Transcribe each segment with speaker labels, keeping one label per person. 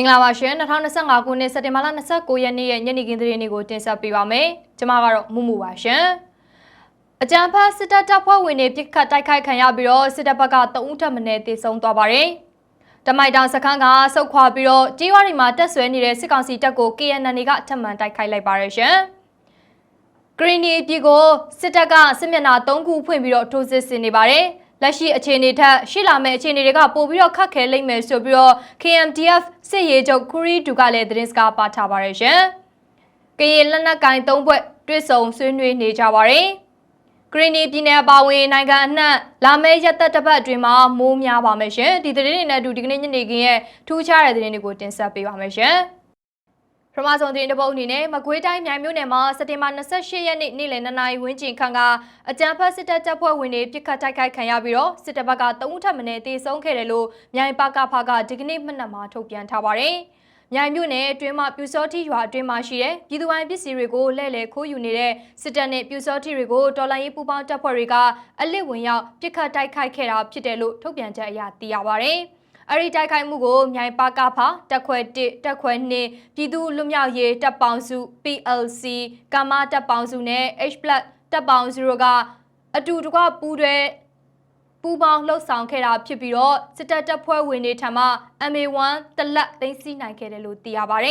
Speaker 1: မင်္ဂလာပါရှင်2025ခုနှစ်စက်တင်ဘာလ29ရက်နေ့ရဲ့ညနေခင်းသတင်းတွေကိုတင်ဆက်ပေးပါမယ်။ကျွန်မကတော့မူမူပါရှင်။အကြံဖတ်စစ်တပ်တပ်ဖွဲ့ဝင်တွေပြစ်ခတ်တိုက်ခိုက်ခံရပြီးတော့စစ်တပ်ဘက်ကတအုပ်ထပ်မံတေဆုံးသွားပါတယ်။တမိုင်တောင်စခန်းကဆုတ်ခွာပြီးတော့ကြီးဝါရီမှာတက်ဆွဲနေတဲ့စစ်ကောင်စီတပ်ကို KNN ကထပ်မံတိုက်ခိုက်လိုက်ပါတယ်ရှင်။ဂရီနီပြည်ကိုစစ်တပ်ကစစ်မျက်နှာ၃ခုဖွင့်ပြီးတော့ထိုးစစ်ဆင်နေပါတယ်။ လက်ရှိအခြေအနေထက်ရှိလာမယ့်အခြေအနေတွေကပိုပြီးတော့ခက်ခဲလိမ့်မယ်ဆိုပြီးတော့ KMDF စစ်ရေးချုပ်ခူရီဒူကလည်းသတင်းစကားပါထားပါရရှင်။ကရင်လက်နက်ကင်၃ဘွဲ့တွစ်ဆုံဆွေးနွေးနေကြပါတယ်။ဂရီနီပြည်နယ်ပါဝင်နိုင်ငံအနှံ့လာမယ့်ရက်သက်တစ်ပတ်အတွင်းမှာမိုးများပါမယ်ရှင်။ဒီသတင်းတွေနဲ့အတူဒီကနေ့ညနေခင်းရဲ့ထူးခြားတဲ့သတင်းတွေကိုတင်ဆက်ပေးပါမယ်ရှင်။ ပထမဆုံးသတင်းတစ်ပုဒ်အနေနဲ့မကွေးတိုင်းမြိုင်မြို့နယ်မှာစက်တင်ဘာ28ရက်နေ့နေ့လယ်2နာရီဝန်းကျင်ခန့်ကအကြံဖတ်စစ်တပ်တပ်ဖွဲ့ဝင်တွေပြစ်ခတ်တိုက်ခိုက်ခံရပြီးတော့စစ်တပ်ဘက်က3ဦးထပ်မံတေဆုံးခဲ့တယ်လို့မြိုင်ပကဖကဒီကနေ့မှတ်နက်မှာထုတ်ပြန်ထားပါတယ်။မြိုင်မြို့နယ်အတွင်းမှာပြူစောတိရွာအတွင်းမှာရှိတဲ့ပြည်သူ့ဝိုင်းပစ္စည်းတွေကိုလဲ့လဲခိုးယူနေတဲ့စစ်တပ်နဲ့ပြူစောတိတွေကိုတော်လိုင်းရေးပူးပေါင်းတပ်ဖွဲ့တွေကအလစ်ဝင်ရောက်ပြစ်ခတ်တိုက်ခိုက်ခဲ့တာဖြစ်တယ်လို့ထုတ်ပြန်ချက်အရသိရပါတယ်။ အဲ့ဒီတိုက်ခိုက်မှုကိုမြိုင်ပါကဖာတက်ခွဲ1တက်ခွဲ2ပြည်သူလူမျိုးရေးတပ်ပေါင်းစု PLC ကာမတပ်ပေါင်းစုနဲ့ H+ တပ်ပေါင်းစုတို့ကအတူတကွပူးတွဲပူပေါင်းလှုပ်ဆောင်ခဲ့တာဖြစ်ပြီးတော့စစ်တပ်တပ်ဖွဲ့ဝင်တွေထံမှ MA1 တလက်သိမ်းဆည်းနိုင်ခဲ့တယ်လို့သိရပါတ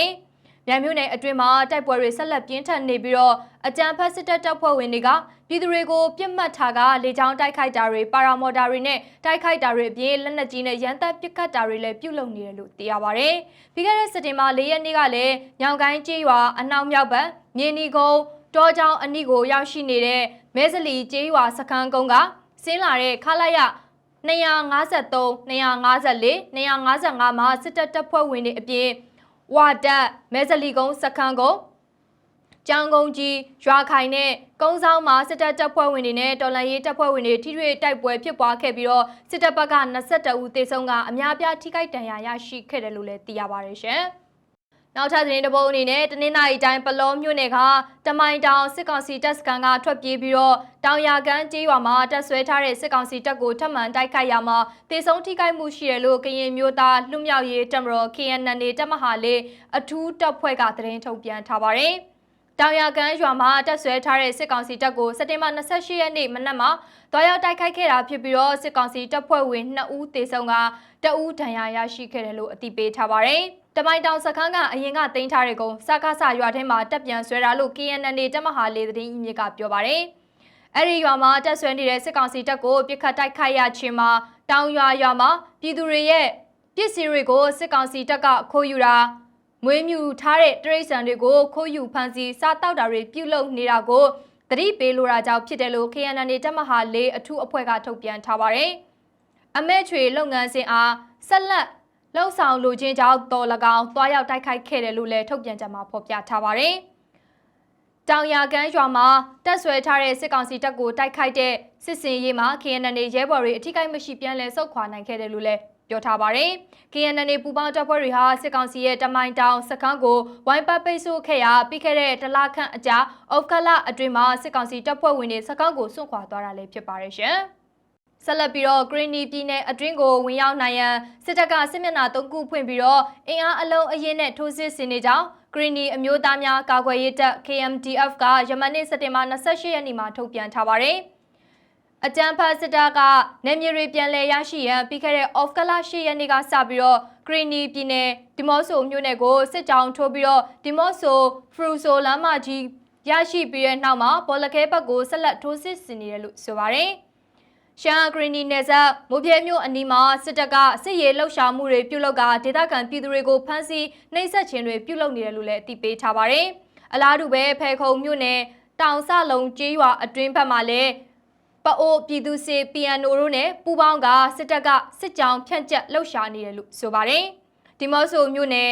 Speaker 1: ယ်။မြိုင်မြို့နယ်အတွင်းမှာတိုက်ပွဲတွေဆက်လက်ပြင်းထန်နေပြီးတော့အကြံဖက်စစ်တပ်တပ်ဖွဲ့ဝင်တွေကပြည်သူတွေကိုပြစ်မှတ်ထားကလေကြောင်းတိုက်ခိုက်တာတွေပါရာမော်တာတွေနဲ့တိုက်ခိုက်တာတွေအပြင်လက်နက်ကြီးနဲ့ရန်တပ်ပစ်ခတ်တာတွေလည်းပြုလုပ်နေတယ်လို့သိရပါဗျ။ပြီးခဲ့တဲ့စက်တင်ဘာ၄ရက်နေ့ကလည်းညောင်ကိုင်းကျေးရွာအနောက်မြောက်ဘက်မြင်းနီကုန်းတောချောင်းအနီးကိုရောက်ရှိနေတဲ့မဲစလီကျေးရွာစခန်းကုန်းကဆင်းလာတဲ့ခလာရ253 254 255မှာစစ်တပ်တပ်ဖွဲ့ဝင်တွေအပြင် ဝါတက်မဲဇလီကုန်းစခန်းကုန်းကျောင်းကုန်းကြီးရွာခိုင်နဲ့ကုန်းဆောင်မှာစစ်တပ်တပ်ဖွဲ့ဝင်တွေနဲ့တော်လန်ရေးတပ်ဖွဲ့ဝင်တွေထိထွေတိုက်ပွဲဖြစ်ပွားခဲ့ပြီးတော့စစ်တပ်ဘက်က22ဦးသေဆုံးကအများပြားထိခိုက်ဒဏ်ရာရရှိခဲ့တယ်လို့လည်းသိရပါတယ်ရှင်။ နောက်ထပ်သတင်းတစ်ပုဒ်အနေနဲ့တနင်္လာရီတိုင်းပလောမြို့နယ်ကတမိုင်တောင်စစ်ကောင်စီတပ်စခန်းကထွက်ပြေးပြီးတော့တောင်ရကန်ကျေးရွာမှာတပ်ဆွဲထားတဲ့စစ်ကောင်စီတပ်ကိုထပ်မံတိုက်ခိုက်ရမှာတေဆုံးထိခိုက်မှုရှိတယ်လို့ကရင်မျိုးသားလူမျိုးရေးတပ်မတော် KNN တပ်မဟာလေးအထူးတပ်ဖွဲ့ကသတင်းထုတ်ပြန်ထားပါတယ်။တောင်ရကန်ရွာမှာတပ်ဆွဲထားတဲ့စစ်ကောင်စီတပ်ကိုစက်တင်ဘာ28ရက်နေ့မနက်မှာတွားရောက်တိုက်ခိုက်ခဲ့တာဖြစ်ပြီးတော့စစ်ကောင်စီတပ်ဖွဲ့ဝင်2ဦးသေဆုံးကတအူးဒဏ်ရာရရှိခဲ့တယ်လို့အသိပေးထားပါတယ်။ တမိုင်တောင်စခန်းကအရင်ကတင်ထားတဲ့ကုန်းစကားဆရွာထဲမှာတက်ပြန်ဆွဲတာလို့ KNN တက်မဟာလေသတင်းအမြစ်ကပြောပါတယ်။အဲ့ဒီရွာမှာတက်ဆွဲနေတဲ့စစ်ကောင်စီတပ်ကိုပြစ်ခတ်တိုက်ခိုက်ရခြင်းမှာတောင်ရွာရွာမှာပြည်သူတွေရဲ့ပစ္စည်းတွေကိုစစ်ကောင်စီတပ်ကခိုးယူတာမွေးမြူထားတဲ့တရိတ်ဆန်တွေကိုခိုးယူဖမ်းဆီးစားတောက်တာတွေပြုလုပ်နေတာကိုသတိပေးလိုတာကြောင့်ဖြစ်တယ်လို့ KNN တက်မဟာလေးအထူးအဖွဲ့ကထုတ်ပြန်ထားပါတယ်။အမဲချွေလုပ်ငန်းစဉ်အားဆက်လက် လှုပ်ဆောင်လိုခြင်းကြောင့်တော်၎င်းတွားရောက်တိုက်ခိုက်ခဲ့တယ်လို့လည်းထုတ်ပြန်ကြမှာဖော်ပြထားပါတယ်။တောင်ရကန်းရွာမှာတက်ဆွဲထားတဲ့စစ်ကောင်စီတပ်ကိုတိုက်ခိုက်တဲ့စစ်စင်ရေးမှာ KNN ရဲဘော်တွေအထိကိမရှိပြန်လည်ဆုတ်ခွာနိုင်ခဲ့တယ်လို့လည်းပြောထားပါတယ်။ KNN ပူပေါင်းတပ်ဖွဲ့တွေဟာစစ်ကောင်စီရဲ့တမိုင်တောင်စခန်းကိုဝိုင်းပတ်ပိတ်ဆို့ခဲ့ရာပြီးခဲ့တဲ့တလခန့်အကြာအောက်ကလအတွင်းမှာစစ်ကောင်စီတပ်ဖွဲ့ဝင်တွေစခန်းကိုစွန့်ခွာသွားတာလည်းဖြစ်ပါတယ်ရှင်။ ဆက်လက်ပြီးတော့ Green ပြည်နယ်အတွင်းကိုဝင်ရောက်နိုင်ရန်စစ်တပ်ကစစ်မျက်နှာ၃ခုဖွင့်ပြီးတော့အင်အားအလုံးအရင်နဲ့ထိုးစစ်ဆင်နေကြောင်း Green အမျိုးသားများကာကွယ်ရေးတပ် KMDF ကယမနေ့စက်တင်ဘာ28ရက်နေ့မှာထုတ်ပြန်ထားပါတယ်။အကြံဖတ်စစ်တပ်ကနေမြေတွေပြန်လည်ရရှိရန်ပြီးခဲ့တဲ့ off ကလ8ရက်နေ့ကစပြီးတော့ Green ပြည်နယ်ဒီမော့ဆိုမြို့နယ်ကိုစစ်ကြောင်းထိုးပြီးတော့ဒီမော့ဆိုဖရူဆိုလမ်းမကြီးရရှိပြီးတဲ့နောက်မှာဘောလခဲဘက်ကိုဆက်လက်ထိုးစစ်ဆင်နေတယ်လို့ဆိုပါတယ်။ ရှမ်းဂရီနီနယ်စပ်မိုးပြဲမြို့အနီးမှာစစ်တပ်ကစစ်ရေးလှုပ်ရှားမှုတွေပြုလုပ်ကဒေသခံပြည်သူတွေကိုဖမ်းဆီးနှိပ်စက်ခြင်းတွေပြုလုပ်နေတယ်လို့လည်းအသိပေးထားပါတယ်။အလားတူပဲဖဲခုံမြို့နယ်တောင်ဆလုံးကျေးရွာအတွင်းဘက်မှာလည်းပအိုးပြည်သူစစ် PNO တို့နဲ့ပူးပေါင်းကစစ်တပ်ကစစ်ကြောင်းဖြန့်ကျက်လှုပ်ရှားနေတယ်လို့ဆိုပါတယ်။ဒီမော့ဆိုမြို့နယ်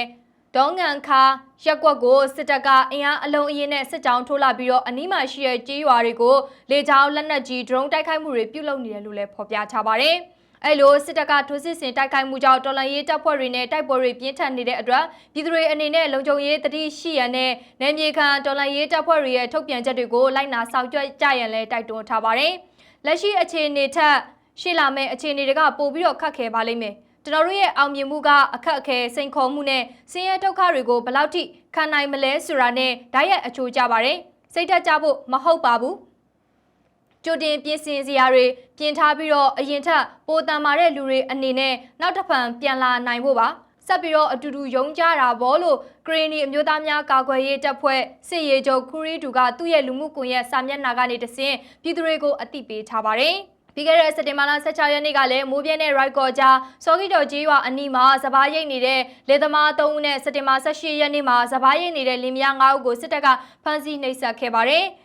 Speaker 1: ဒေါငန်ခါရက်ကွက်ကိုစစ်တပ်ကအင်အားအလုံးအင်းနဲ့စစ်ကြောင်းထိုးလာပြီးတော့အနီးမှာရှိတဲ့ကြေးရွာတွေကိုလေကြောင်းလက်နက်ကြီး drone တိုက်ခိုက်မှုတွေပြုလုပ်နေတယ်လို့လည်းဖော်ပြထားပါတယ်။အဲလိုစစ်တပ်ကထိုးစစ်ဆင်တိုက်ခိုက်မှုကြောင့်တော်လန်ရေးတပ်ဖွဲ့တွေနဲ့တိုက်ပွဲတွေပြင်းထန်နေတဲ့အတွက်ပြည်သူတွေအနေနဲ့လုံခြုံရေးတတိရှိရန်နဲ့နယ်မြေခံတော်လန်ရေးတပ်ဖွဲ့တွေရဲ့ထုတ်ပြန်ချက်တွေကိုလိုက်နာဆောင်ရွက်ကြရန်လည်းတိုက်တွန်းထားပါတယ်။လက်ရှိအခြေအနေထက်ရှေ့လာမယ့်အခြေအနေတွေကပိုပြီးတော့ခက်ခဲပါလိမ့်မယ်။ ကျွန်တော်တို့ရဲ့အောင်မြင်မှုကအခက်အခဲစိန်ခေါ်မှုနဲ့ဆင်းရဲဒုက္ခတွေကိုဘယ်လောက်ထိခံနိုင်မလဲဆိုတာနဲ့ဓာတ်ရိုက်အချိုးကြပါတယ်စိတ်တက်ကြဖို့မဟုတ်ပါဘူးကြိုတင်ပြင်ဆင်စရာတွေပြင်ထားပြီးတော့အရင်ထက်ပိုတန်မာတဲ့လူတွေအနေနဲ့နောက်တစ်ဖန်ပြန်လာနိုင်ဖို့ပါဆက်ပြီးတော့အတူတူယုံကြတာဘောလို့ဂရီနီအမျိုးသားများကာကွယ်ရေးတပ်ဖွဲ့စစ်ရေးချုပ်ခူရီတူကသူ့ရဲ့လူမှုကွန်ရက်စာမျက်နှာကနေတဆင့်ပြည်သူတွေကိုအသိပေးထားပါတယ် ပြီးခဲ့တဲ့စက်တင်ဘာလ16ရက်နေ့ကလည်းမိုးပြင်းတဲ့ right ကော်ကြားစော်ဂီတော်ကြီးရွာအနီးမှာစပားရိတ်နေတဲ့လေသမား3ဦးနဲ့စက်တင်ဘာ18ရက်နေ့မှာစပားရိတ်နေတဲ့လင်မယား9ဦးကိုစစ်တပ်ကဖမ်းဆီးနှိပ်စက်ခဲ့ပါတယ်။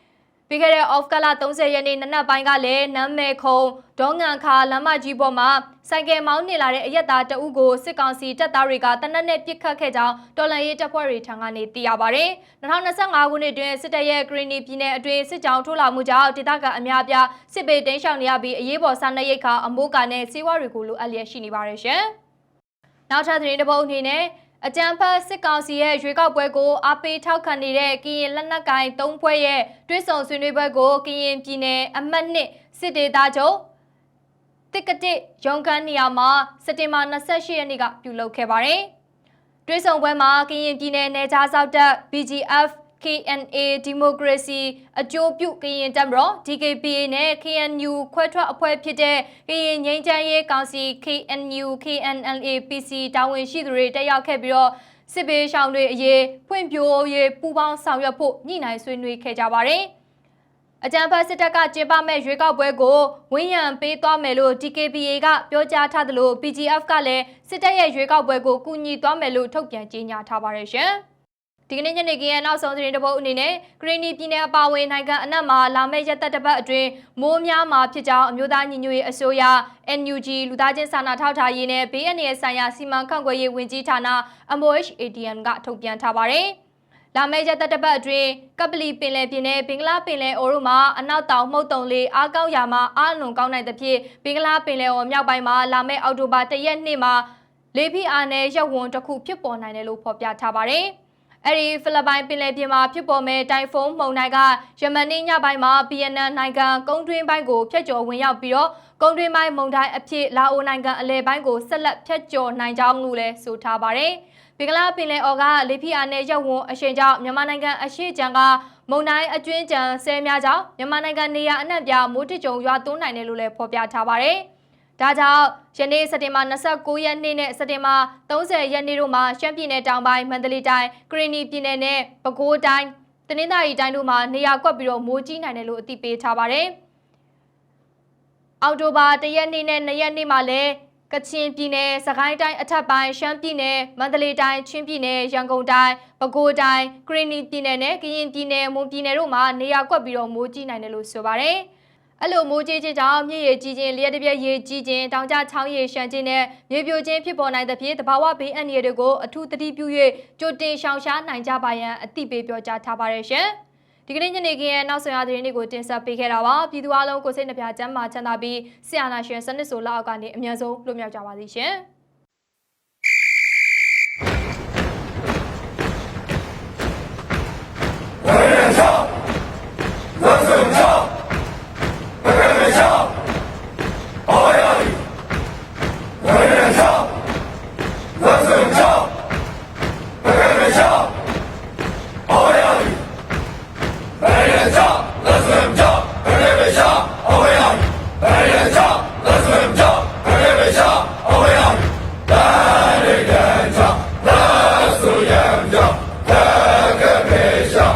Speaker 1: ပြီးခဲ့တဲ့ off ကလာ30ရက်နေ့နနက်ပိုင်းကလည်းနမ်းမဲခုံဒေါငန်ခါလမ်းမကြီးပေါ်မှာစိုက်ကယ်မောင်းနေလာတဲ့အရက်သားတအုပ်ကိုစစ်ကောင်စီတပ်သားတွေကတနက်နဲ့ပစ်ခတ်ခဲ့ကြောင်းတော်လန်ရေးတပ်ဖွဲ့တွေထံကနေသိရပါဗျ။2025ခုနှစ်တွင်စစ်တပ်ရဲ့ဂရီနီပြည်နယ်အတွင်းစစ်ကြောင်းထိုးလာမှုကြောင့်ဒေသခံအများအပြားစစ်ပေတင်းရှောင်နေရပြီးအရေးပေါ်စားနပ်ရိက္ခာအမိုးကာနဲ့စေဝါတွေကိုလိုအပ်လျက်ရှိနေပါတယ်ရှင်။နောက်ထပ်သတင်းတစ်ပုဒ်အနေနဲ့ အကြံဖတ်စစ်ကောင်စီရဲ့ရွေးကောက်ပွဲကိုအားပေးထောက်ခံနေတဲ့ကရင်လက်နက်ကိုင်၃ဖွဲ့ရဲ့တွဲဆောင်ဆွေးနွေးပွဲကိုကရင်ပြည်နယ်အမှတ်နှစ်စစ်ဒေသချုပ်တစ်ကတစ်ရုံခန်းနေရာမှာစက်တင်ဘာ28ရက်နေ့ကပြုလုပ်ခဲ့ပါတယ်။တွဲဆောင်ပွဲမှာကရင်ပြည်နယ်နယ်ခြားစောက်တပ် BGF KNA Democracy အကျိုးပြုကရင်တပ်မတော် DKPA နဲ့ KNU ခွဲထွက်အဖွဲ့ဖြစ်တဲ့ကရင်ငိမ့်ချမ်းရေးကောင်စီ KNU KNLA PC တာဝန်ရှိသူတွေတက်ရောက်ခဲ့ပြီးတော့စစ်ဘေးရှောင်တွေအရေးဖွံ့ဖြိုးရေးပူးပေါင်းဆောင်ရွက်ဖို့ညှိနှိုင်းဆွေးနွေးခဲ့ကြပါတယ်။အကြံဖတ်စစ်တပ်ကကျင်းပမဲ့ရွေးကောက်ပွဲကိုဝင်းရံပေးသွားမယ်လို့ DKPA ကပြောကြားထားသလို PGF ကလည်းစစ်တပ်ရဲ့ရွေးကောက်ပွဲကိုကူညီသွားမယ်လို့ထုတ်ပြန်ကြေညာထားပါတယ်ရှင်။ ဒီကနေ့ညနေခင်းရဲ့နောက်ဆုံးသတင်းတစ်ပုဒ်အနေနဲ့ဂရင်းနီပြည်နယ်အပါအဝင်နိုင်ငံအနှံ့မှာလာမယ့်ရက်သက်တစ်ပတ်အတွင်းမိုးများမှာဖြစ်ကြောင်းအမျိုးသားညီညွတ်ရေးအစိုးရ NUG လူသားချင်းစာနာထောက်ထားရေးနဲ့ဘေးအန္တရာယ်ဆိုင်ရာစီမံခန့်ခွဲရေးဝန်ကြီးဌာန MOHADM ကထုတ်ပြန်ထားပါတယ်။လာမယ့်ရက်သက်တစ်ပတ်အတွင်းကပလီပင်လယ်ပြင်နဲ့ဘင်္ဂလားပင်လယ်အော်တို့မှာအနောက်တောင်မှုတ်တုံလေးအားကောင်းရာမှာအားလွန်ကောင်းနိုင်သဖြင့်ဘင်္ဂလားပင်လယ်အော်မြောက်ပိုင်းမှာလာမယ့်အောက်တိုဘာ၁ရက်နေ့မှာလေဖိအားနဲ့ရပ်ဝန်းတစ်ခုဖြစ်ပေါ်နိုင်တယ်လို့ဖော်ပြထားပါတယ်။ အဲ့ဒီဖိလစ်ပိုင်ပင်လယ်ပြင်မှာဖြစ်ပေါ်မဲ့တိုင်ဖုန်းမုန်တိုင်းကယမန်နေ့ညပိုင်းမှာဗီယက်နမ်နိုင်ငံကုန်းတွင်းပိုင်းကိုဖျက်ကျော်ဝင်ရောက်ပြီးတော့ကုန်းတွင်းပိုင်းမုန်တိုင်းအဖြစ်လာအိုနိုင်ငံအလဲပိုင်းကိုဆက်လက်ဖျက်ကျော်နိုင်ကြောင်းလို့လည်းဆိုထားပါတယ်။ဘင်္ဂလားပင်လယ်အော်ကလေဖိအားနဲ့ရပ်ဝန်းအရှိန်ကြောင့်မြန်မာနိုင်ငံအရှိချံကမုန်တိုင်းအကျွင်းကြံဆဲများကြောင့်မြန်မာနိုင်ငံနေရာအနှံ့ပြမိုးထကြုံရွာသွန်းနိုင်တယ်လို့လည်းဖော်ပြထားပါတယ်။ ဒါကြောင့်ယနေ့စက်တင်ဘာ29ရက်နေ့နဲ့စက်တင်ဘာ30ရက်နေ့တို့မှာရှမ်းပြည်နယ်တောင်ပိုင်းမန္တလေးတိုင်းကရင်နီပြည်နယ်နဲ့ပဲခူးတိုင်းတနင်္သာရီတိုင်းတို့မှာနေရာကွက်ပြီးတော့မိုးကြီးနိုင်တယ်လို့အသိပေးထားပါတယ်။အောက်တိုဘာ၁ရက်နေ့နဲ့၂ရက်နေ့မှာလည်းကချင်ပြည်နယ်၊စကိုင်းတိုင်းအထက်ပိုင်းရှမ်းပြည်နယ်၊မန္တလေးတိုင်းချင်းပြည်နယ်၊ရန်ကုန်တိုင်း၊ပဲခူးတိုင်း၊ကရင်နီပြည်နယ်နဲ့ကရင်ပြည်နယ်၊မွန်ပြည်နယ်တို့မှာနေရာကွက်ပြီးတော့မိုးကြီးနိုင်တယ်လို့ဆိုပါတယ်။ အဲ့လိုမိုးကြီးခြင်းကြောင့်မြစ်ရေကြီးခြင်းလျှက်တစ်ပြက်ရေကြီးခြင်းတောင်ကျချောင်းရေရှမ်းခြင်းနဲ့မြေပြိုခြင်းဖြစ်ပေါ်နိုင်သဖြင့်တဘာဝဘေးအန္တရာယ်တွေကိုအထူးသတိပြု၍ကြိုတင်ရှောင်ရှားနိုင်ကြပါရန်အသိပေးပြောကြားထားပါတယ်ရှင်ဒီကနေ့ညနေခင်းရဲ့နောက်ဆုံးရသတင်းတွေကိုတင်ဆက်ပေးခဲ့တာပါပြည်သူအလုံးကိုစိတ်နှပြချမ်းမာချမ်းသာပြီးဆရာနာရှင်စနစ်ဆိုလောက်ကနေအမြန်ဆုံးလွတ်မြောက်ကြပါစေရှင်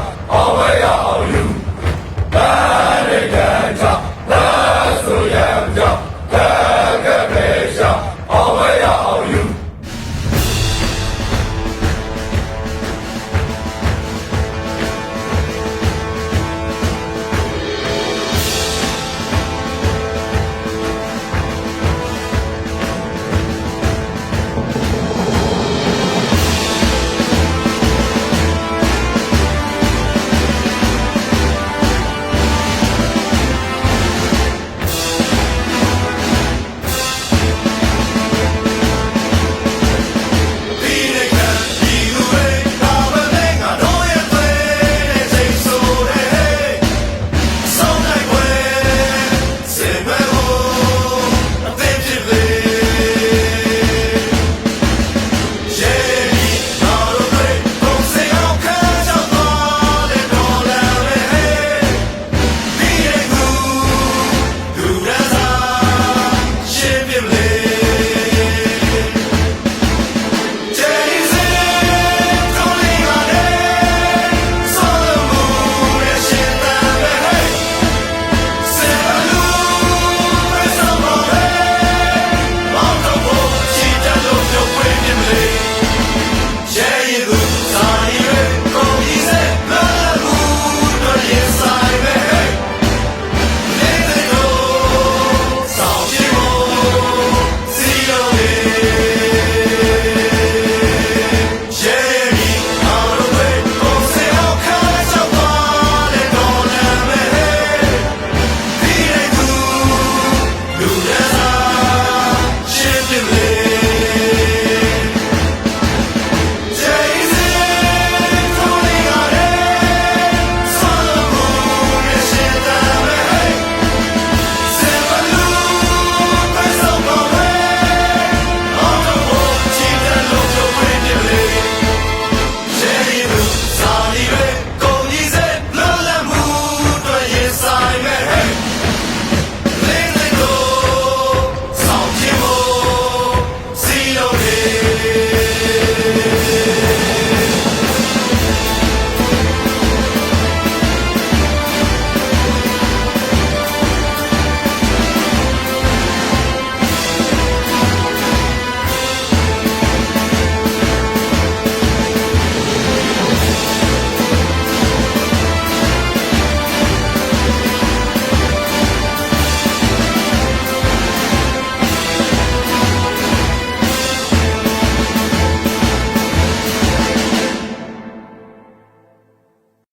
Speaker 1: Allah.